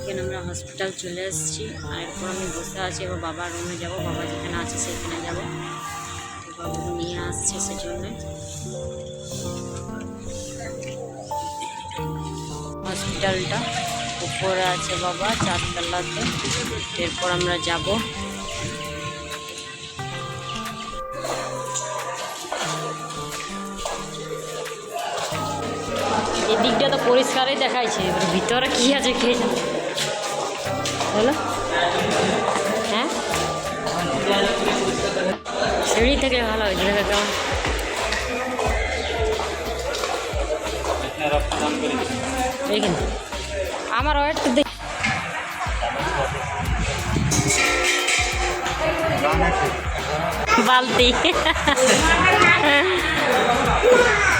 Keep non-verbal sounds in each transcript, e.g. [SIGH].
এখানে আমরা হসপিটাল চলে এসেছি। আর এরপর আমি বসে আছি এবার বাবার রুমে যাব, বাবা যেখানে আছে সেখানে যাব। বাবু নিয়ে আসছে সেজন্য। হসপিটালটা উপরে আছে বাবা, চারতলাতে। এরপর আমরা যাব। এদিকটা তো পরিষ্কারই দেখাইছে, এবার ভিতরে কি আছে কে বলো। হ্যাঁ? সিঁড়ি থেকে ভালো হয়েছে, দেখা কেমন। আমার ওয়েট তো দেখ বালতি। [LAUGHS]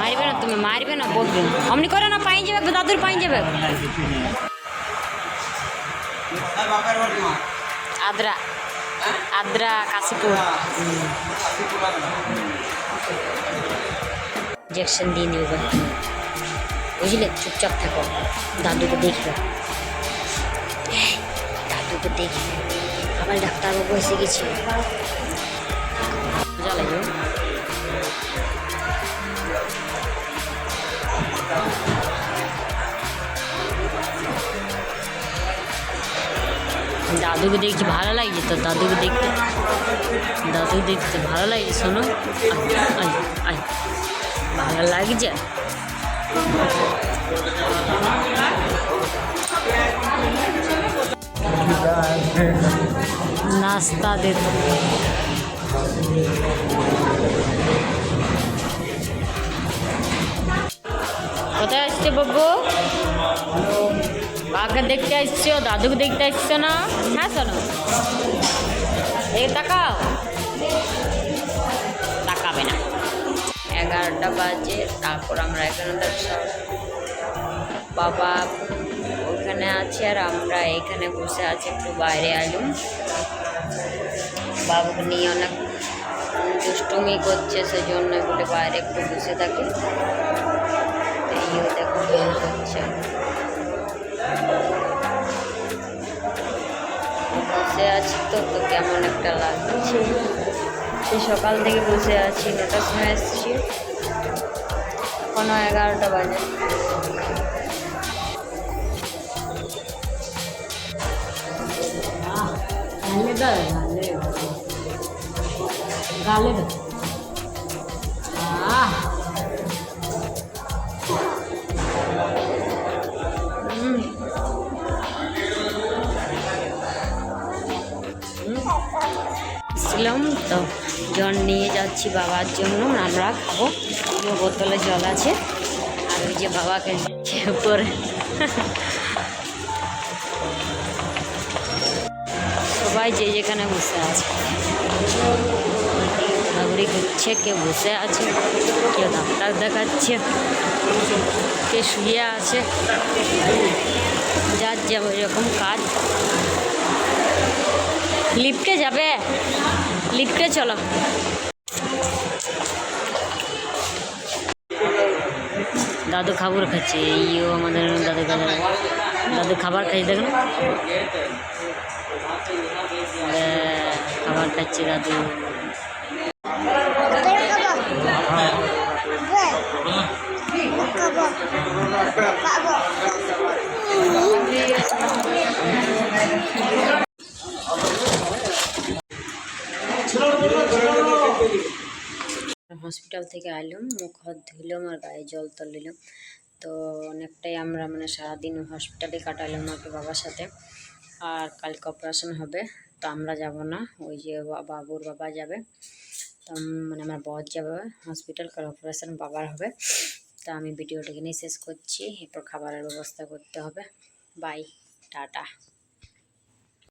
মারবে না, তুমি মারবে না, বলবে। অমনি করে না পাই যাবে, দাদুর পাই যাবে। আদ্রা আদ্রা কাশীপুর। ইঞ্জেকশন দিয়ে নেবে। বুঝলে? চুপচাপ থাকো। দাদুকে দেখবে। দাদুকে দেখবে। আমার ডাক্তারবাবু এসে গেছে। লাগে দাদুকে দেখছি ভালো লাগছে তো দাদুকে দেখতে। দাদু দেখতে ভালো লাগছে, শোনো। ভালো লাগছে? নাস্তা দে কোথায় আসছে বাবু কাকে দেখতে আসছো, দাদুকে দেখতে আসছো না? হ্যাঁ শোনো। এই তাকাও। তাকাবে না। এগারোটা বাজে, তারপর আমরা এখানে বাবা ওখানে আছে আর আমরা এখানে বসে আছি, একটু বাইরে আলুম বাবুকে নিয়ে অনেক দুষ্টুমি করছে, সেজন্য বলে বাইরে একটু বসে থাকি। তো এইও দেখো করছে বসে আছি তো তো কেমন একটা লাগছে। সেই সকাল থেকে বসে আছি নটার সময় এসেছি। এখনও এগারোটা বাজে। গালে গালে ছিলাম তো জল নিয়ে যাচ্ছি বাবার জন্য, আমরা খাব। বোতলে জল আছে। আর ওই যে বাবাকে উপরে। সবাই যে যেখানে বসে আছে। ঘোরাঘুরি করছে কেউ বসে আছে কেউ ডাক্তার দেখাচ্ছে, কে শুয়ে আছে। যার যেমন এরকম কাজ। লিফটে যাবে? লিফটে চলো। দাদু খাবার খাচ্ছে এইও আমাদের দাদু খাবার। দাদু খাবার খাচ্ছে দেখুন। খাবার খাচ্ছে দাদু। হসপিটাল থেকে আইলাম, মুখ হাত ধুইলাম আর গায়ে জল তল দিলাম তো অনেকটাই আমরা মানে সারাদিন হসপিটালে কাটালাম আর বাবার সাথে। আর কালকে অপারেশন হবে, তো আমরা যাব না, ওই যে বাবুর বাবা যাবে। তো মানে আমার বর যাবে হসপিটাল কাল অপারেশন বাবার হবে। তো আমি ভিডিওটা এখানেই শেষ করছি, এরপর খাবারের ব্যবস্থা করতে হবে। Bye tata.